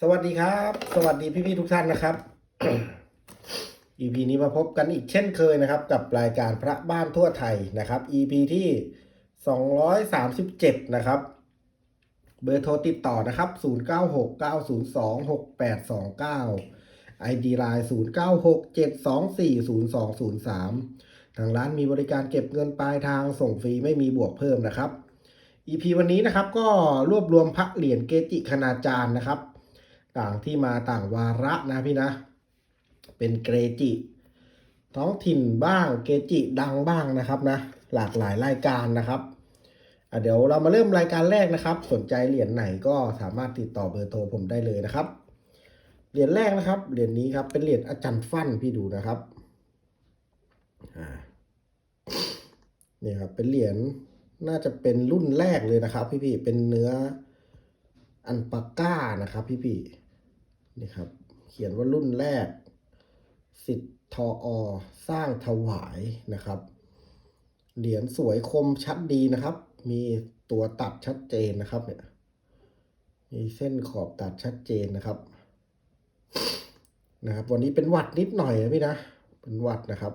สวัสดีครับ สวัสดีพี่ๆทุกท่านนะครับ EP นี้มาพบกันอีกเช่นเคยนะครับ กับรายการพระบ้านทั่วไทยนะครับ EP ที่ 237 นะครับ เบอร์โทรติดต่อนะครับ 0969026829 ID Line 0967240203 ทางร้านมีบริการเก็บเงินปลายทางส่งฟรีไม่มีบวกเพิ่มนะครับ EP วันนี้นะครับก็รวบรวมพระเหรียญเกจิคณาจารย์นะครับ ต่างที่มาต่างวาระนะพี่นะ เป็นเกจิ ท้องถิ่นบ้างเกจิดังบ้างนะครับนะ หลากหลายรายการนะครับเดี๋ยวเรามาเริ่มรายการแรกนะครับ สนใจเหรียญไหนก็สามารถติดต่อเบอร์โทรผมได้เลยนะครับเหรียญแรกนะครับเหรียญนี้ครับเป็นเหรียญอาจารย์ฟั่นพี่ดูนะครับนี่ครับเป็นเหรียญน่าจะเป็นรุ่นแรกเลยนะครับ พี่ๆเป็นเนื้ออันปาก้านะครับ พี่ๆ นี่ครับ เขียนว่ารุ่นแรก สิทธทออสร้างถวายนะครับ เหรียญสวยคมชัดดีนะครับ มีตัวตัดชัดเจนนะครับเนี่ยมีเส้นขอบตัดชัดเจนนะครับ นะครับ วันนี้เป็นหวัดนิดหน่อยนะพี่นะ เป็นหวัดนะครับ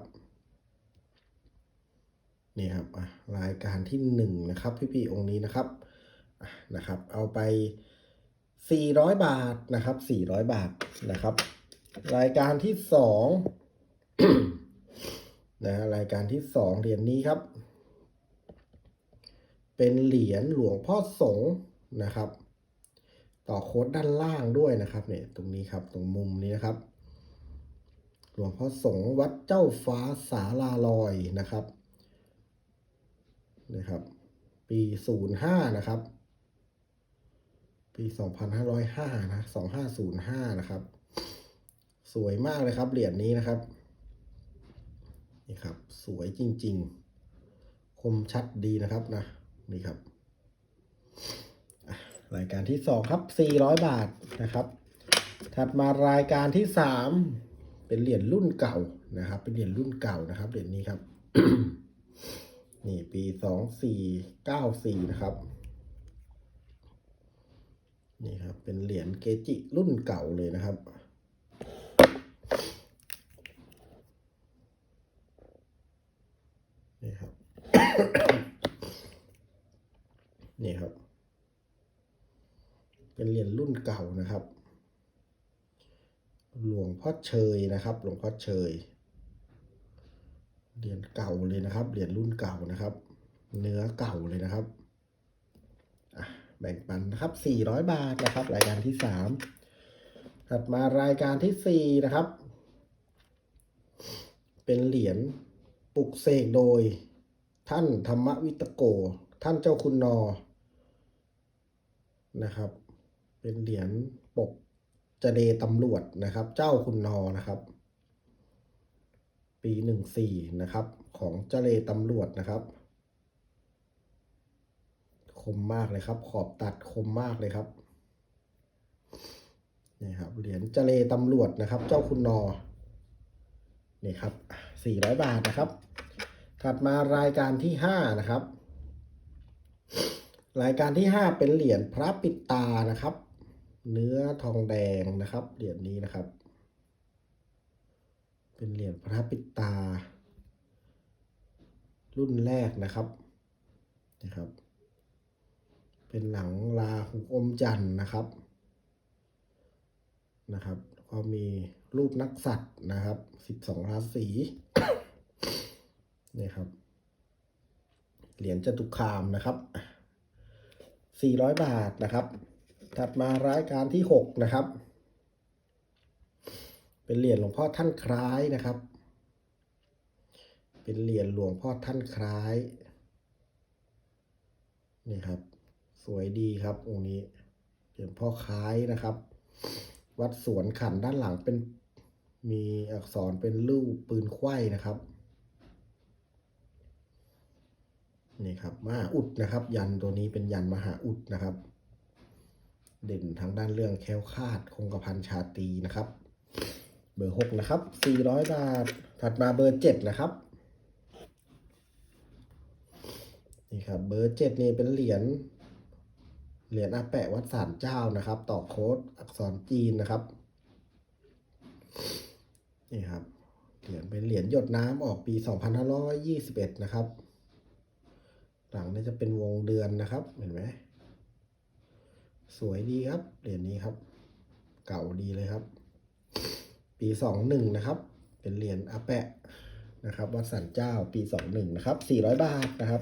นี่ครับอะรายการที่หนึ่งนะครับ พี่ๆองค์นี้นะครับนะครับ เอาไป สี่ร้อยบาทนะครับสี่ร้อยบาทนะครับ รายการที่สองนะฮะรายการที่สองเหรียญนี้ครับ เป็นเหรียญหลวงพ่อสงฆ์นะครับ ต่อโค้ดด้านล่างด้วยนะครับเนี่ยตรงนี้ครับตรงมุมนี้นะครับ หลวงพ่อสงฆ์วัดเจ้าฟ้าสาลาลอยนะครับนะครับ ปีศูนย์ห้านะครับ ปีสองพันห้าร้อยห้านะสองห้าศูนย์ห้านะครับ สวยมากเลยครับ เหรียญนี้นะครับ นี่ครับ สวยจริง ๆ คมชัดดีนะครับนะ นี่ครับ รายการที่สองครับ 400 บาทนะครับ ถัดมารายการที่สามเป็นเหรียญรุ่นเก่านะครับ เป็นเหรียญรุ่นเก่านะครับ เหรียญนี้ครับ นี่ปีสองสี่เก้าสี่นะครับ นี่ครับ เป็นเหรียญเกจิรุ่นเก่าเลยนะครับ นี่ครับ นี่ครับ เป็นเหรียญรุ่นเก่านะครับ หลวงพ่อเชยนะครับ หลวงพ่อเชย เหรียญเก่าเลยนะครับ เหรียญรุ่นเก่านะครับ เนื้อเก่าเลยนะครับ แบ่งปันนะครับ 400 บาทนะครับ รายการที่ 3 ถัดมารายการที่ 4 นะครับ เป็นเหรียญปลุกเสกโดย ท่านธรรมวิตโก ท่านเจ้าคุณนอ นะครับ เป็นเหรียญปกเจเดตำรวจนะครับ เจ้าคุณนอนะครับ ปีหนึ่งสี่นะครับ ของเจเลตำรวจนะครับ คมมากเลยครับ ขอบตัดคมมากเลยครับนี่ครับเหรียญเจเลตำรวจนะครับ เจ้าคุณนอนี่ครับสี่ร้อยบาทนะครับ ถัดมารายการที่ห้านะครับ รายการที่ห้าเป็นเหรียญพระปิดตานะครับ เนื้อทองแดงนะครับ เหรียญนี้นะครับ เป็นเหรียญพระปิดตา รุ่นแรกนะครับนะครับ เป็นหลังลาหูอมจันทร์นะครับนะครับก็มีรูปนักสัตว์นะครับสิบสองราศีนี่ครับ เหรียญจตุคามนะครับ400บาทนะครับ ถัดมารายการที่6นะครับ เป็นเหรียญหลวงพ่อท่านคล้ายนะครับ เป็นเหรียญหลวงพ่อท่านคล้ายนี่ครับ วยดีครับองค์นี้เหรียญพ่อคล้ายนะครับ วัดสวนขันด้านหลังเป็นมีอักษรเป็นรูปปืนไขว้นะครับนี่ครับมหาอุดนะครับ ยันตัวนี้เป็นยันมหาอุดนะครับ เด่นทางด้านเรื่องแคล้วคาดคงกระพันชาตีนะครับ เบอร์หกนะครับสี่ร้อยบาทถัดมาเบอร์เจ็ดนะครับนี่ครับเบอร์เจ็ดนี่เป็นเหรียญ เหรียญอาแปะวัดสารเจ้านะครับ ต่อโค้ดอักษรจีนนะครับ นี่ครับ เหรียญเป็นเหรียญหยดน้ำออกปี 2521 นะครับ หลังนี้จะเป็นวงเดือนนะครับ เห็นไหม สวยดีครับ เหรียญนี้ครับ เก่าดีเลยครับ ปี 21 นะครับ เป็นเหรียญอาแปะนะครับ วัดสันเจ้าปี 21 นะครับ 400 บาทนะครับ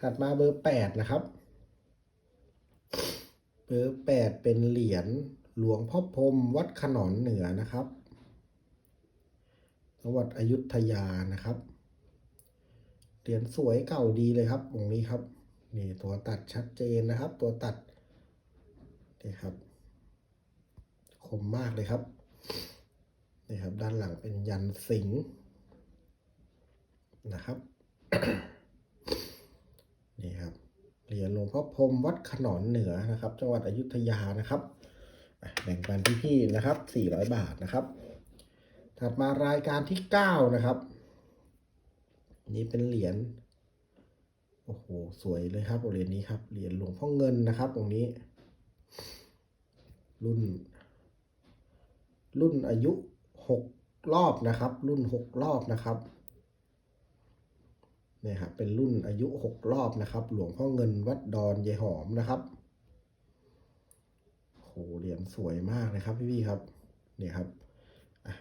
ถัดมาเบอร์ 8 นะครับ เบอร์8เป็นเหรียญหลวงพ่อพรมวัดขนอนเหนือนะครับ จังหวัดอยุธยานะครับ เหรียญสวยเก่าดีเลยครับองค์นี้ครับนี่ตัวตัดชัดเจนนะครับ ตัวตัดนี่ครับ คมมากเลยครับนี่ครับ ด้านหลังเป็นยันสิงห์นะครับนี่ครับ เหรียญหลวงพ่อพรมวัดขนอนเหนือนะครับ จังหวัดอยุธยานะครับแบ่งปันพี่ๆนะครับ 400 บาทนะครับ ถัดมารายการที่ 9 นะครับ นี่เป็นเหรียญโอ้โหสวยเลยครับเหรียญนี้ครับเหรียญหลวงพ่อเงินนะครับ ตรงนี้ รุ่น รุ่นอายุหกรอบนะครับ รุ่นหกรอบนะครับ เนี่ยครับเป็นรุ่นอายุหกรอบนะครับ หลวงพ่อเงินวัดดอนยายหอมนะครับโหเหรียญสวยมากเลยครับพี่ๆครับเนี่ยครับ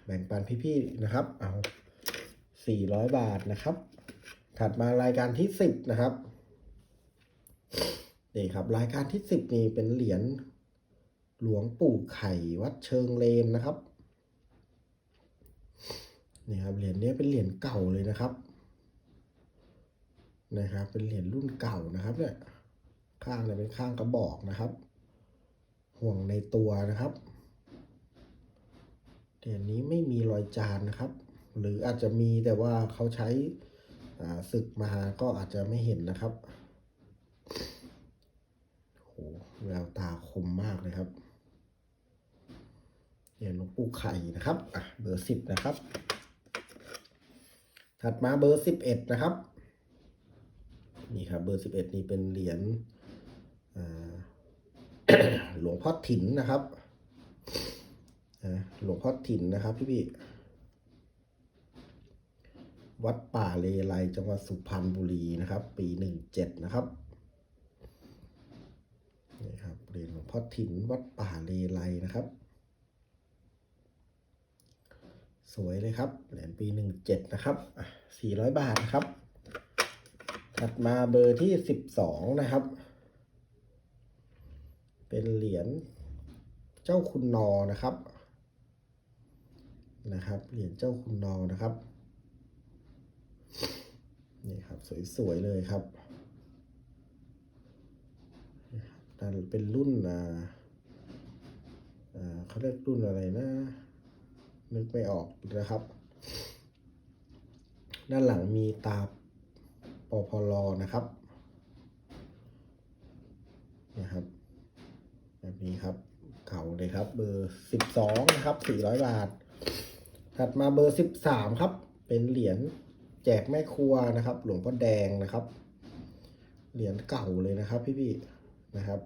แบ่งปันพี่ๆนะครับ เอาสี่ร้อยบาทนะครับ ถัดมารายการที่สิบนะครับนี่ครับ รายการที่สิบนี่เป็นเหรียญหลวงปู่ไข่วัดเชิงเลนนะครับนี่ครับเหรียญนี้เป็นเหรียญเก่าเลยนะครับ นะครับ เป็นเหรียญรุ่นเก่านะครับเนี่ยข้างเนี่ยเป็นข้างกระบอกนะครับ ห่วงในตัวนะครับเหรียญนี้ไม่มีรอยจานนะครับ หรืออาจจะมีแต่ว่าเขาใช้อ่าศึกมาก็อาจจะไม่เห็นนะครับโหแววตาคมมากเลยครับเหรียญหลวงปู่ไข่นะครับอะเบอร์สิบนะครับ ถัดมาเบอร์สิบเอ็ดนะครับ นี่ครับเบอร์สิบเอ็ดนี่เป็นเหรียญหลวงพ่อถิ่นนะครับหลวงพ่อถิ่นนะครับพี่พี่วัดป่าเลไลจังหวัดสุพรรณบุรีนะครับ ปีหนึ่งเจ็ดนะครับนี่ครับเหรียญหลวงพ่อถิ่นวัดป่าเลไลนะครับ สวยเลยครับเหรียญปีหนึ่งเจ็ดนะครับสี่ร้อยบาทนะครับ ถัดมาเบอร์ที่สิบสองนะครับ เป็นเหรียญเจ้าคุณนอนะครับ นะครับ เหรียญเจ้าคุณนอนะครับ นี่ครับสวยๆเลยครับนั่นเป็นรุ่นอ่าเขาเรียกรุ่นอะไรนะ นึกไม่ออกนะครับ ด้านหลังมีตา ปพลนะครับนะครับ แบบนี้ครับ เก่าเลยครับ เบอร์สิบสองนะครับสี่ร้อยบาท ถัดมาเบอร์สิบสามครับ เป็นเหรียญแจกแม่ครัวนะครับ หลวงพ่อแดงนะครับ เหรียญเก่าเลยนะครับพี่ๆนะครับ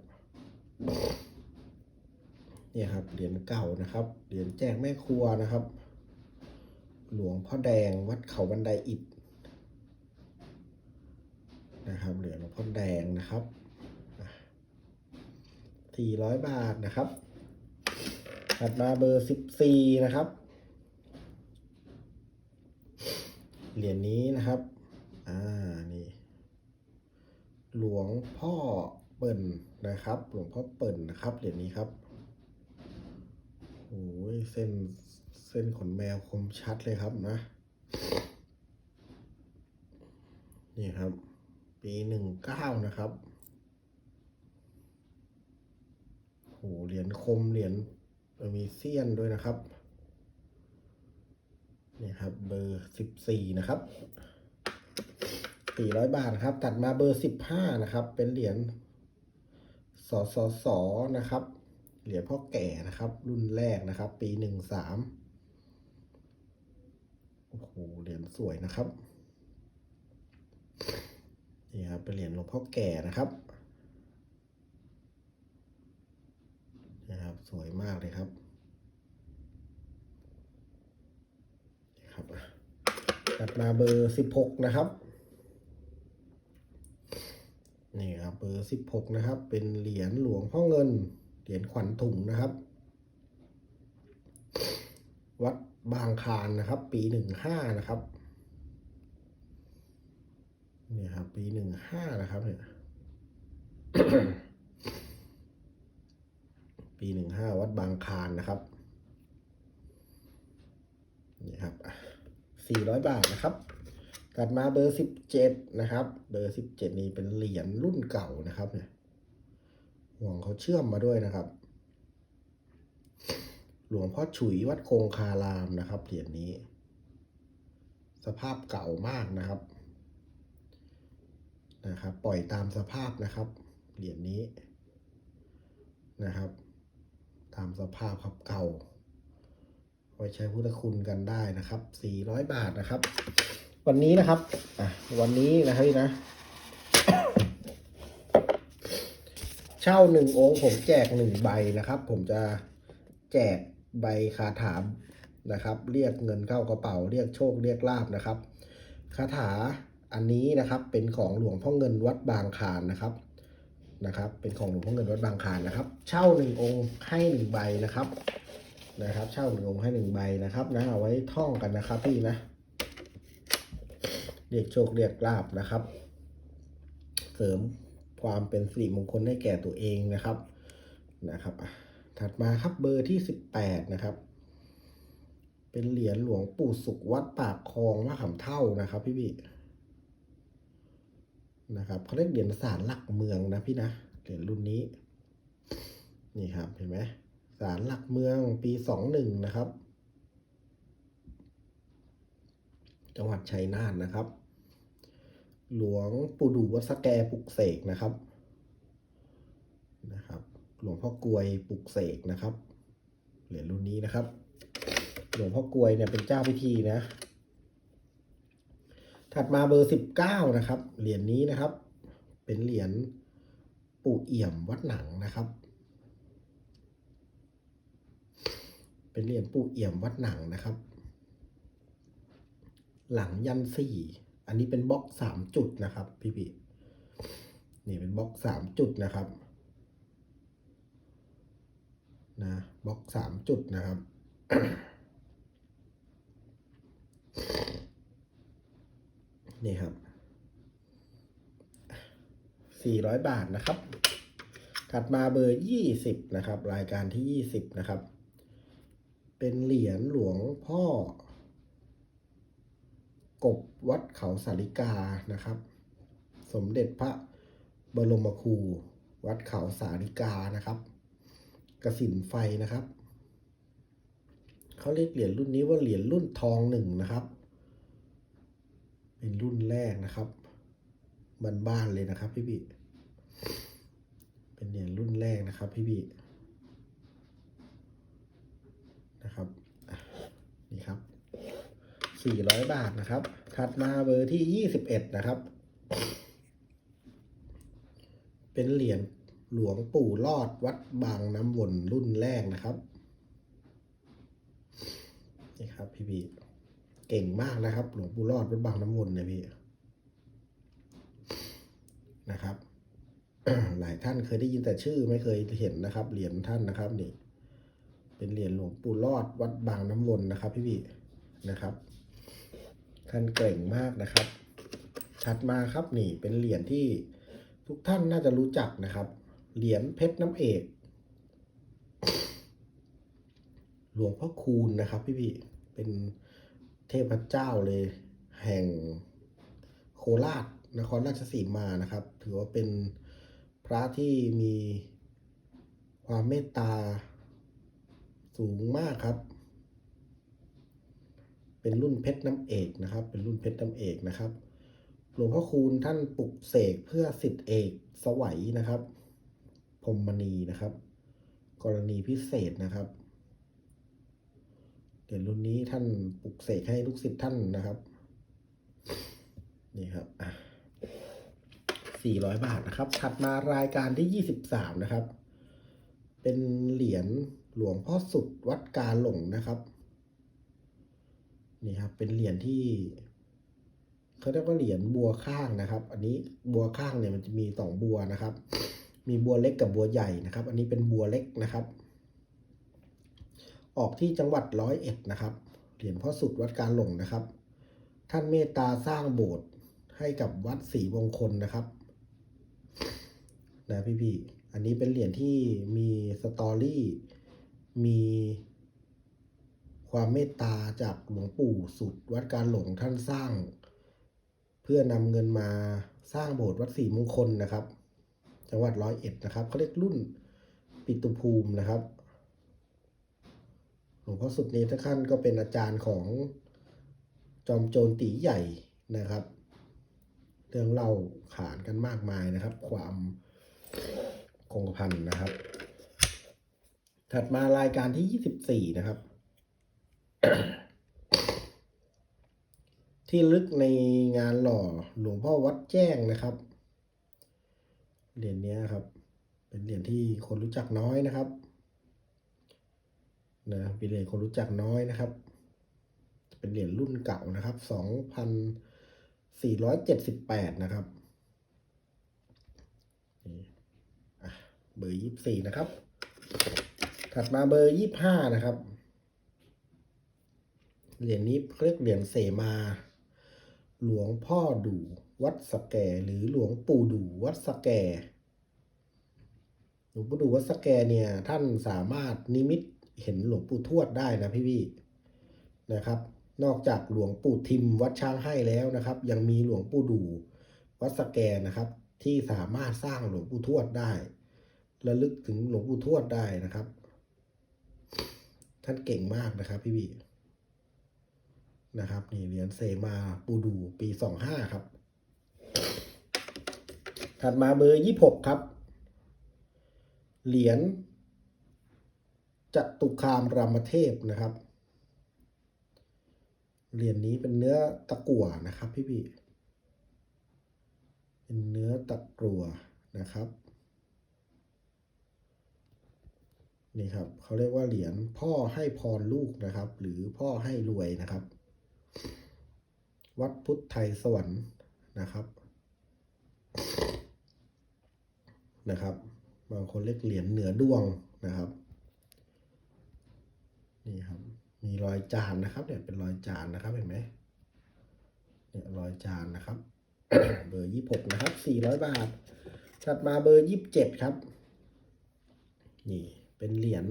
เนี่ยครับเหรียญเก่านะครับ เหรียญแจกแม่ครัวนะครับ หลวงพ่อแดงวัดเขาบันไดอิฐ นะครับเหรียญหลวงแดงนะครับสี่ร้อยบาทนะครับ ถัดมาเบอร์สิบสี่นะครับ เหรียญนี้นะครับ อ่า นี่ หลวงพ่อเปิ่นนะครับ หลวงพ่อเปิ่นนะครับ เหรียญนี้ครับโอ้ยเส้น เส้นขนแมวคมชัดเลยครับนะ นี่ครับ ปีหนึ่งเก้านะครับโหเหรียญคมเหรียญมีเสี้ยนด้วยนะครับนี่ครับเบอร์สิบสี่นะครับสี่ร้อยบาทครับ ตัดมาเบอร์สิบห้านะครับ เป็นเหรียญสอสอสอนะครับ เหรียญพ่อแก่นะครับ รุ่นแรกนะครับ ปีหนึ่งสามโอ้โหเหรียญสวยนะครับ นี่ครับเป็นเหรียญหลวงพ่อแก่นะครับนะครับสวยมากเลยครับนี่ครับตัดมาเบอร์สิบหกนะครับนี่ครับเบอร์สิบหกนะครับ เป็นเหรียญหลวงพ่อเงิน เหรียญขวัญถุงนะครับ วัดบางคานนะครับ ปีหนึ่งห้านะครับ นี่ครับ ปีหนึ่งห้านะครับเนี่ย ปีหนึ่งห้าวัดบางคานนะครับ นี่ครับสี่ร้อยบาทนะครับถัดมาเบอร์สิบเจ็ดนะครับ เบอร์สิบเจ็ดนี่เป็นเหรียญรุ่นเก่านะครับ เนี่ย ห่วงเขาเชื่อมมาด้วยนะครับ หลวงพ่อฉุยวัดคงคารามนะครับ เหรียญนี้ สภาพเก่ามากนะครับ นะครับ ปล่อยตามสภาพนะครับ เหรียญนี้นะครับ ตามสภาพครับเก่า ไว้ใช้พุทธคุณกันได้นะครับ 400 บาทนะครับ วันนี้นะครับอะวันนี้นะครับพี่นะ เช่าหนึ่งองค์ผมแจกหนึ่งใบนะครับ ผมจะแจกใบคาถานะครับ เรียกเงินเข้ากระเป๋า เรียกโชค เรียกลาบนะครับ คาถา อันนี้นะครับเป็นของหลวงพ่อเงินวัดบางคานนะครับนะครับ เป็นของหลวงพ่อเงินวัดบางคานนะครับ เช่าหนึ่งองค์ให้หนึ่งใบนะครับนะครับ เช่าหนึ่งองค์ให้หนึ่งใบนะครับนะเอาไว้ท่องกันนะครับพี่นะเรียกโชคเรียกลาบนะครับ เสริมความเป็นสิริมงคลให้แก่ตัวเองนะครับนะครับถัดมาครับเบอร์ที่สิบแปดนะครับ เป็นเหรียญหลวงปู่สุขวัดปากคลองมะขามเท่านะครับ พี่พี่ นะครับเขาเรียกเหรียญสารหลักเมืองนะพี่นะเหรียญรุ่นนี้ นี่ครับเห็นไหมสารหลักเมืองปีสองหนึ่งนะครับ จังหวัดชัยนาทนะครับ หลวงปู่ดูวัดสแกปลุกเสกนะครับนะครับ หลวงพ่อกลวยปลุกเสกนะครับ เหรียญรุ่นนี้นะครับ หลวงพ่อกลวยเนี่ยเป็นเจ้าพิธีนะ ถัดมาเบอร์สิบเก้านะครับ เหรียญนี้นะครับ เป็นเหรียญปู่เอี่ยมวัดหนังนะครับ เป็นเหรียญปู่เอี่ยมวัดหนังนะครับ หลังยันสี่อันนี้เป็นบล็อกสามจุดนะครับ พี่พี่นี่เป็นบล็อกสามจุดนะครับนะบล็อกสามจุดนะครับ นี่ครับสี่ร้อยบาทนะครับ ถัดมาเบอร์ยี่สิบนะครับ รายการที่ยี่สิบนะครับ เป็นเหรียญหลวงพ่อ กบวัดเขาสาริกานะครับ สมเด็จพระบรมครูวัดเขาสาริกานะครับ กระสินไฟนะครับ เขาเรียกเหรียญรุ่นนี้ว่าเหรียญรุ่นทองหนึ่งนะครับ เป็นรุ่นแรกนะครับบ้านๆเลยนะครับ พี่พี่เป็นเหรียญรุ่นแรกนะครับ พี่พี่นะครับนี่ครับสี่ร้อยบาทนะครับ ถัดมาเบอร์ที่ยี่สิบเอ็ดนะครับ เป็นเหรียญหลวงปู่รอดวัดบางน้ำวนรุ่นแรกนะครับนี่ครับ พี่พี่ เก่งมากนะครับ หลวงปู่รอดวัดบางน้ำวนเนี่ยพี่นะครับหลายท่านเคยได้ยินแต่ชื่อไม่เคยเห็นนะครับเหรียญท่านนะครับนี่ เป็นเหรียญหลวงปู่รอดวัดบางน้ำวนนะครับ พี่พี่นะครับ ท่านเก่งมากนะครับ ถัดมาครับนี่ เป็นเหรียญที่ทุกท่านน่าจะรู้จักนะครับ เหรียญเพชรน้ำเอกหลวงพ่อคูณนะครับ พี่พี่เป็น เทพเจ้าเลย แห่งโคราชนครราชสีมานะครับ ถือว่าเป็นพระที่มีความเมตตาสูงมากครับ เป็นรุ่นเพชรน้ำเอกนะครับ เป็นรุ่นเพชรน้ำเอกนะครับ หลวงพ่อคูณท่านปลุกเสกเพื่อสิทธิเอกสวัยนะครับพรมณีนะครับ กรณีพิเศษนะครับ เดี๋ยวรุ่นนี้ท่านปลุกเสกให้ลูกศิษย์ท่านนะครับ นี่ครับสี่ร้อยบาทนะครับ ถัดมารายการที่ยี่สิบสามนะครับ เป็นเหรียญหลวงพ่อสุดวัดกาหลงนะครับ นี่ครับ เป็นเหรียญที่เขาเรียกว่าเหรียญบัวข้างนะครับ อันนี้บัวข้างเนี่ยมันจะมีสองบัวนะครับ มีบัวเล็กกับบัวใหญ่นะครับ อันนี้เป็นบัวเล็กนะครับ ออกที่จังหวัดร้อยเอ็ดนะครับเหรียญพ่อสุดวัดการหลงนะครับ ท่านเมตตาสร้างโบสถ์ให้กับวัดศรีมงคลนะครับนะพี่ๆอันนี้เป็นเหรียญที่มีสตอรี่ มีความเมตตาจากหลวงปู่สุดวัดการหลงท่านสร้าง เพื่อนำเงินมาสร้างโบสถ์วัดศรีมงคลนะครับ จังหวัดร้อยเอ็ดนะครับเขาเรียกรุ่นปิตุภูมินะครับ หลวงพ่อสุดนี้ท่านก็เป็นอาจารย์ของจอมโจรตีใหญ่นะครับ เรื่องเล่าขานกันมากมายนะครับ ความคงพันนะครับ ถัดมารายการที่ยี่สิบสี่นะครับ ที่ลึกในงานหล่อหลวงพ่อวัดแจ้งนะครับเหรียญนี้ครับ เป็นเหรียญที่คนรู้จักน้อยนะครับ นะเป็นเหรียญคนรู้จักน้อยนะครับ เป็นเหรียญรุ่นเก่านะครับสองพันสี่ร้อยเจ็ดสิบแปดนะครับเบอร์ยี่สี่นะครับ ถัดมาเบอร์ยี่ห้านะครับ เหรียญนี้เขาเรียกเหรียญเสมา หลวงพ่อดูวัดสแก หรือหลวงปู่ดูวัดสแก หลวงปู่ดูวัดสแกเนี่ยท่านสามารถนิมิต เห็นหลวงปู่ทวดได้นะพี่พี่นะครับ นอกจากหลวงปู่ทิมวัดช้างให้แล้วนะครับ ยังมีหลวงปู่ดูวัดสแกนะครับ ที่สามารถสร้างหลวงปู่ทวดได้ระลึกถึงหลวงปู่ทวดได้นะครับ ท่านเก่งมากนะครับ พี่พี่นะครับ นี่เหรียญเซมาปูดูปีสองห้าครับ ถัดมาเบอร์ยี่หกครับ เหรียญ จตุคามรามเทพนะครับ เหรียญนี้เป็นเนื้อตะกั่วนะครับพี่พี่เป็นเนื้อตะกั่วนะครับ นี่ครับเขาเรียกว่าเหรียญพ่อให้พรลูกนะครับ หรือพ่อให้รวยนะครับ วัดพุทธไทยสวรรค์นะครับนะครับบางคนเรียกเหรียญเหนือดวงนะครับ นี่ครับ มีรอยจานนะครับเนี่ยเป็นรอยจานนะครับเห็นไหมเนี่ยรอยจานนะครับ เบอร์ยี่หกนะครับสี่ร้อยบาทถัดมาเบอร์ยี่สิบเจ็ดครับ นี่เป็นเหรียญ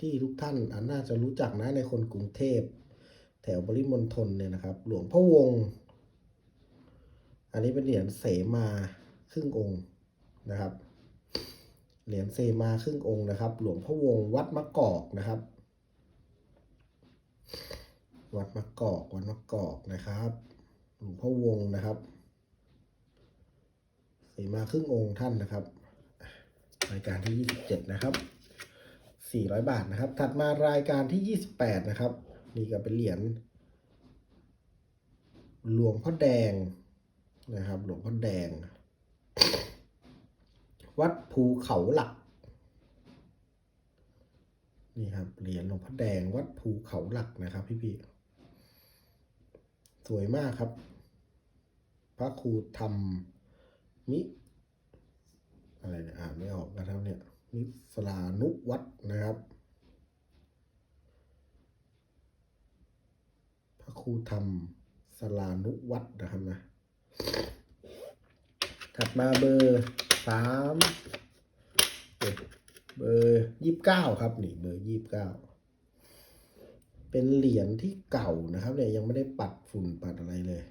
ที่ทุกท่านอันน่าจะรู้จักนะในคนกรุงเทพ แถวปริมณฑลเนี่ยนะครับ หลวงพ่อวงศ์อันนี้เป็นเหรียญเสมาครึ่งองค์นะครับ เหรียญเซมาครึ่งองค์นะครับ หลวงพ่อวงศ์วัดมะกอกนะครับ วัดมะกอกวัดมะกอกนะครับหลวงพ่อวงนะครับเสมาครึ่งองค์ท่านนะครับรายการที่ยี่สิบเจ็ดนะครับสี่ร้อยบาทนะครับ ถัดมารายการที่ยี่สิบแปดนะครับ นี่ก็เป็นเหรียญหลวงพ่อแดงนะครับ หลวงพ่อแดง วัดภูเขาหลัก นี่ครับเหรียญหลวงพ่อแดงวัดภูเขาหลักนะครับ พี่พี่ สวยมากครับ พระครูธรรมมิ อะไรเนี่ยอ่านไม่ออกนะครับเนี่ยมิสลานุวัดนะครับ พระครูธรรมสลานุวัดนะครับนะ ถัดมาเบอร์สามเบอร์ยี่สิบเก้าครับ นี่เบอร์ยี่สิบเก้า เป็นเหรียญที่เก่านะครับเนี่ยยังไม่ได้ปัดฝุ่นปัดอะไรเลย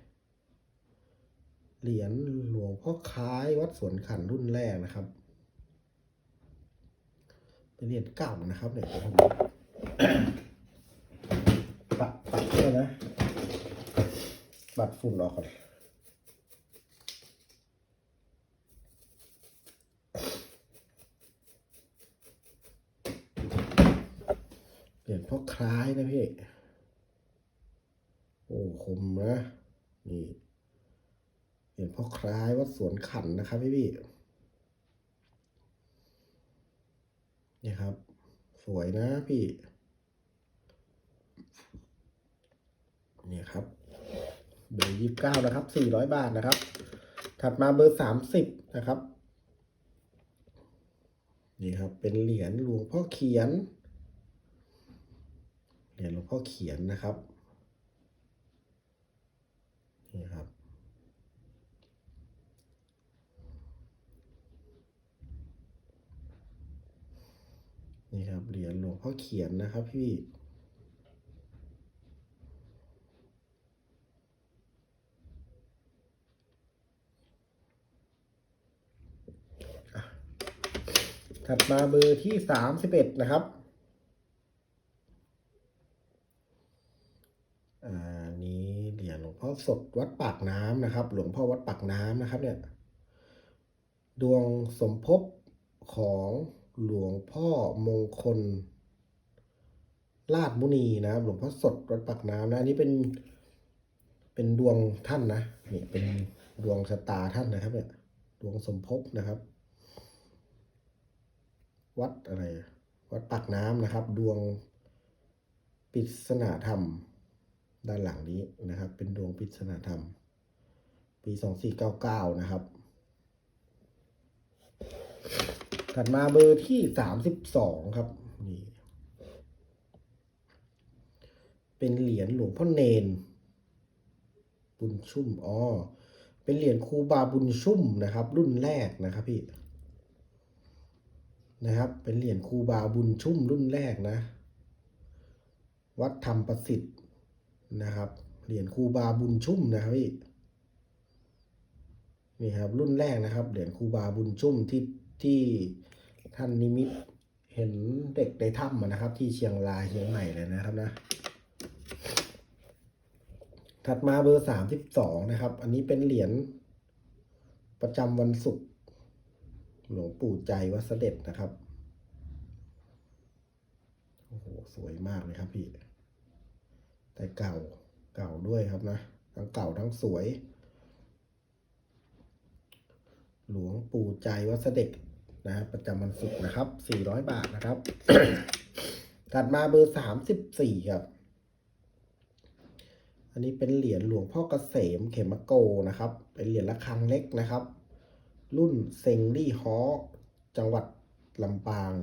เหรียญหลวงพ่อคล้ายวัดสวนขันรุ่นแรกนะครับ เป็นเหรียญเก่านะครับเนี่ยผมปัดปัดเนี่ยนะปัดฝุ่นออกก่อน เหรียญพ่อ คล้ายนะพี่ โอ้คมนะ นี่ เหรียญพ่อคล้ายวัดสวนขันนะครับพี่พี่นี่ครับ สวยนะพี่ นี่ครับ เบอร์ยี่สิบเก้านะครับ สี่ร้อยบาทนะครับ ถัดมาเบอร์สามสิบนะครับ นี่ครับ เป็นเหรียญหลวงพ่อเขียน เหรียญหลวงพ่อเขียนนะครับนี่ครับนี่ครับเหรียญหลวงพ่อเขียนนะครับพี่ถัดมาเบอร์ที่สามสิบเอ็ดนะครับ อ่านี้เหรียญหลวงพ่อ สดวัดปากน้ำนะครับ หลวงพ่อวัดปากน้ำนะครับเนี่ยดวงสมภพของหลวงพ่อมงคลลาดมุนีนะครับ หลวงพ่อสดวัดปากน้ำนะอันนี้เป็นเป็นดวงท่านนะนี่เป็นดวงชะตาท่านนะครับเนี่ยดวงสมภพนะครับ วัดอะไร วัดปากน้ำนะครับ ดวงปริศนาธรรม ด้านหลังนี้นะครับ เป็นดวงปิศนาธรรม ปีสองสี่เก้าเก้านะครับ ถัดมาเบอร์ที่สามสิบสองครับนี่เป็นเหรียญหลวงพ่อเนน บุญชุ่มอ๋อเป็นเหรียญครูบาบุญชุ่มนะครับ รุ่นแรกนะครับพี่นะครับ เป็นเหรียญครูบาบุญชุ่มรุ่นแรกนะ วัดธรรมประสิทธิ์ นะครับเหรียญคูบาบุญชุ่มนะครับพี่นี่ครับรุ่นแรกนะครับเหรียญคูบาบุญชุ่มที่ที่ท่านนิมิตเห็นเด็กในถ้ำนะครับ ที่เชียงรายเชียงใหม่เลยนะครับนะ ถัดมาเบอร์สามสิบสองนะครับ อันนี้เป็นเหรียญประจำวันศุกร์หลวงปู่ใจวัดเสด็จนะครับโอ้โหสวยมากเลยครับพี่ แต่เก่าเก่าด้วยครับนะ ทั้งเก่าทั้งสวย หลวงปู่ใจวัดเสด็จนะประจำวันศุกร์นะครับ 400 บาทนะครับ ถัดมาเบอร์ 34 ครับ อันนี้เป็นเหรียญหลวงพ่อเกษมเขมโกนะครับ เป็นเหรียญระฆังเล็กนะครับ รุ่นเซงลี่ฮอจังหวัดลำปาง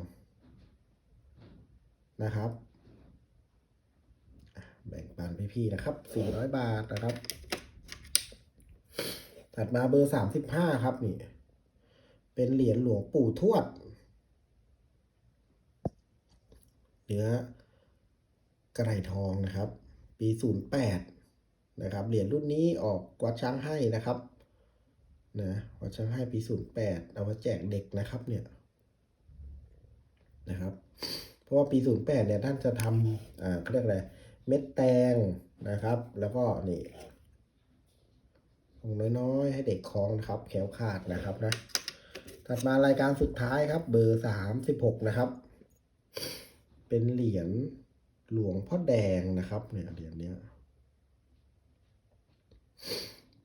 นะครับ แบ่งปันพี่ๆนะครับ400บาทนะครับ ถัดมาเบอร์35ครับนี่ เป็นเหรียญหลวงปู่ทวด เนื้อกระไรทองนะครับ ปี08นะครับ เหรียญรุ่นนี้ออกวัดช้างให้นะครับนะวัดช้างให้ปี08เอามาแจกเด็กนะครับเนี่ยนะครับ เพราะว่าปี 08 เนี่ยท่านจะทำอ่าเขาเรียกอะไร เม็ดแตงนะครับ แล้วก็นี่ของน้อยๆ ให้เด็กคล้องนะครับ แขวขาดนะครับนะ ถัดมารายการสุดท้ายครับ เบอร์สามสิบหกนะครับ เป็นเหรียญหลวงพ่อแดงนะครับ เนี่ยเหรียญเนี้ย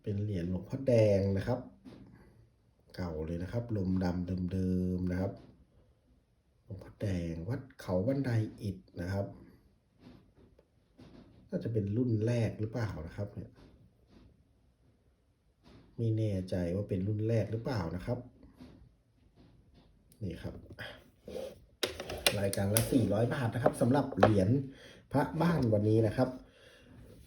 เป็นเหรียญหลวงพ่อแดงนะครับ เก่าเลยนะครับลมดำเดิมๆนะครับหลวงพ่อแดงวัดเขาบันไดอิฐนะครับ น่าจะเป็นรุ่นแรกหรือเปล่านะครับเนี่ยไม่แน่ใจว่าเป็นรุ่นแรกหรือเปล่านะครับ นี่ครับ รายการละ 400 บาทนะครับสำหรับเหรียญพระบ้านวันนี้นะครับ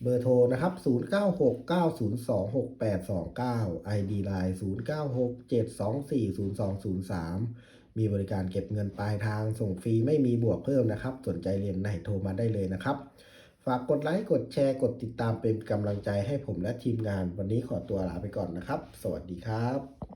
เบอร์โทรนะครับ 0969026829 ID Line 0967240203 มีบริการเก็บเงินปลายทางส่งฟรีไม่มีบวกเพิ่มนะครับ สนใจเรียนไหนโทรมาได้เลยนะครับ ฝากกดไลค์ กดแชร์ กดติดตามเป็นกำลังใจให้ผมและทีมงาน วันนี้ขอตัวลาไปก่อนนะครับ สวัสดีครับ